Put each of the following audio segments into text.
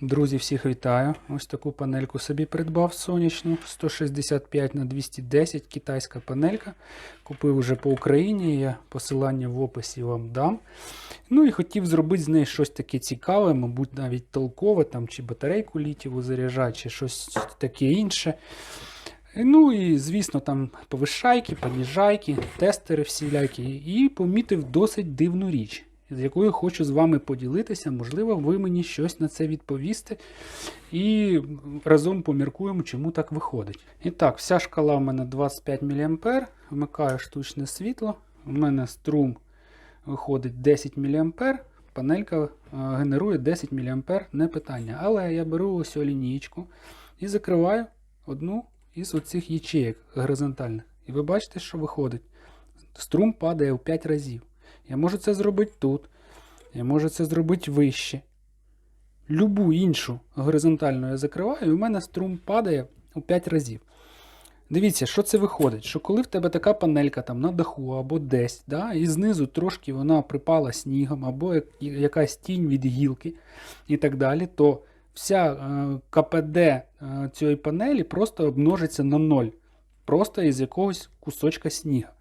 Друзі, всіх вітаю. Ось таку панельку собі придбав сонячну 165 на 210 китайська панелька. Купив уже по Україні. Я посилання в описі вам дам. Ну і хотів зробити з неї щось таке цікаве, мабуть, навіть толкове, там, чи батарейку літіву заряджати, чи щось таке інше. Ну і, звісно, там повишайки, поніжайки, тестери всілякі. І помітив досить дивну річ, з якою хочу з вами поділитися. Можливо, ви мені щось на це відповісте. І разом поміркуємо, чому так виходить. І так, вся шкала в мене 25 мА. Вмикаю штучне світло. У мене струм виходить 10 мА. Панелька е, генерує 10 мА, не питання. Але я беру ось лінійку і закриваю одну із оцих ячеїк горизонтальних. І ви бачите, що виходить. Струм падає в 5 разів. Я можу це зробити тут. Я можу це зробити вище. Любу іншу горизонтальну я закриваю, і у мене струм падає у 5 разів. Дивіться, що це виходить? Що коли в тебе така панелька там на даху або десь, да, і знизу трошки вона припала снігом, або якась тінь від гілки і так далі, то вся е, КПД е, цієї панелі просто обмножиться на ноль. Просто із якогось кусочка сніга.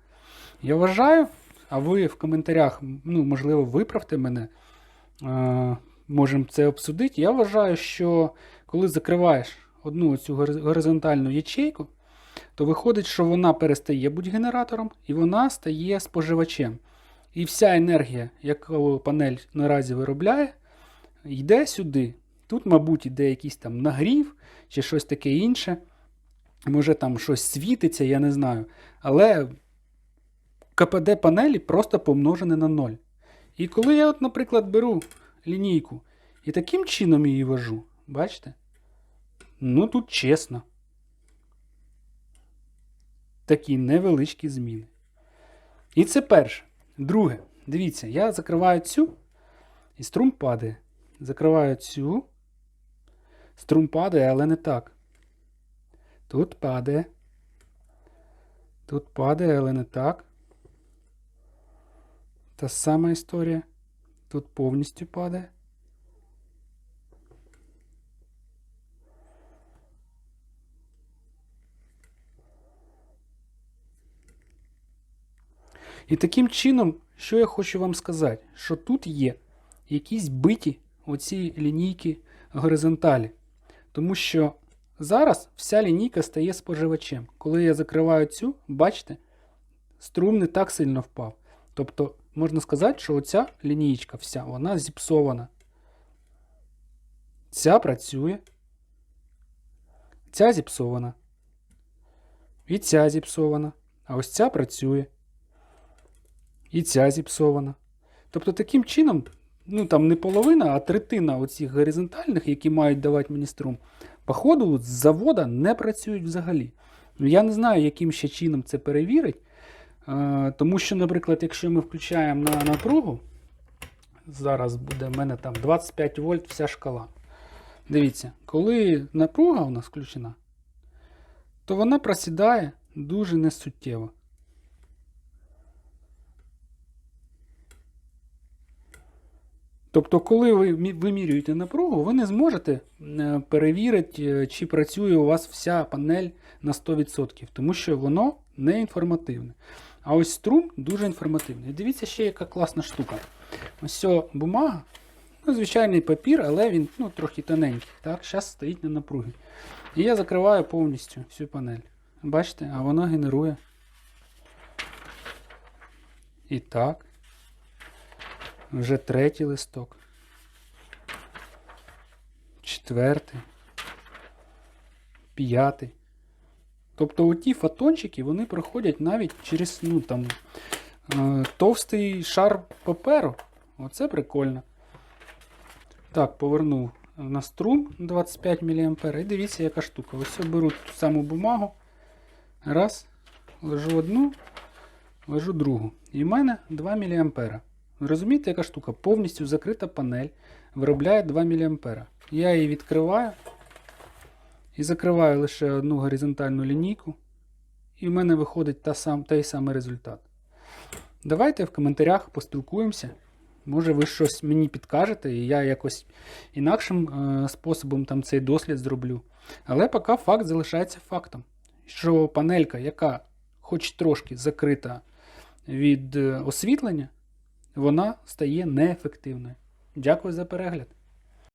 Я вважаю, а ви в коментарях, ну, можливо, виправте мене, е, можемо це обсудити. Я вважаю, що коли закриваєш одну цю горизонтальну ячейку, то виходить, що вона перестає бути генератором і вона стає споживачем. І вся енергія, яку панель наразі виробляє, йде сюди. Тут, мабуть, йде якийсь там нагрів чи щось таке інше. Може там щось світиться, я не знаю. Але КПД панелі просто помножене на 0. І коли я, от, наприклад, беру лінійку і таким чином її вожу, бачите? Ну тут чесно. Такі невеличкі зміни. І це перше. Друге, дивіться, я закриваю цю, і струм падає. Закриваю цю. Струм падає, але не так. Тут падає. Тут падає, але не так. Та сама історія. Тут повністю падає. І таким чином, що я хочу вам сказати, що тут є якісь биті оці лінійки горизонталі. Тому що зараз вся лінійка стає споживачем. Коли я закриваю цю, бачите, струм не так сильно впав. Тобто, можна сказати, що оця лінійка вся, вона зіпсована. Ця працює. Ця зіпсована. І ця зіпсована. А ось ця працює. І ця зіпсована. Тобто, таким чином, ну там не половина, а третина оцих горизонтальних, які мають давати мені струм, походу, з завода не працюють взагалі. Ну, я не знаю, яким ще чином це перевірить. Е, тому що, наприклад, якщо ми включаємо на напругу, зараз буде в мене там 25 вольт вся шкала. Дивіться, коли напруга у нас включена, то вона просідає дуже несуттєво. Тобто, коли ви вимірюєте напругу, ви не зможете е, перевірити, е, чи працює у вас вся панель на 100%, тому що воно не інформативне. А ось струм дуже інформативний. Дивіться, ще яка класна штука. Ось бумага, ну, звичайний папір, але він ну, трохи тоненький. Так, зараз стоїть на напругі. І я закриваю повністю всю панель. Бачите, а воно генерує. І так. Вже третій листок. Четвертий. П'ятий. Тобто оті фотончики вони проходять навіть через ну, там, е, товстий шар паперу. Оце прикольно. Так, повернув на струм 25 мА. І дивіться, яка штука. Ось беру ту саму бумагу. Раз, ложу одну, ложу другу. І в мене 2 мА. Розумієте, яка штука? Повністю закрита панель виробляє 2 мА. Я її відкриваю і закриваю лише одну горизонтальну лінійку. І в мене виходить та сам, той самий результат. Давайте в коментарях поспілкуємося. Може, ви щось мені підкажете, і я якось інакшим е, способом там цей дослід зроблю. Але поки факт залишається фактом, що панелька, яка хоч трошки закрита від е, освітлення, вона стає неефективною. Дякую за перегляд.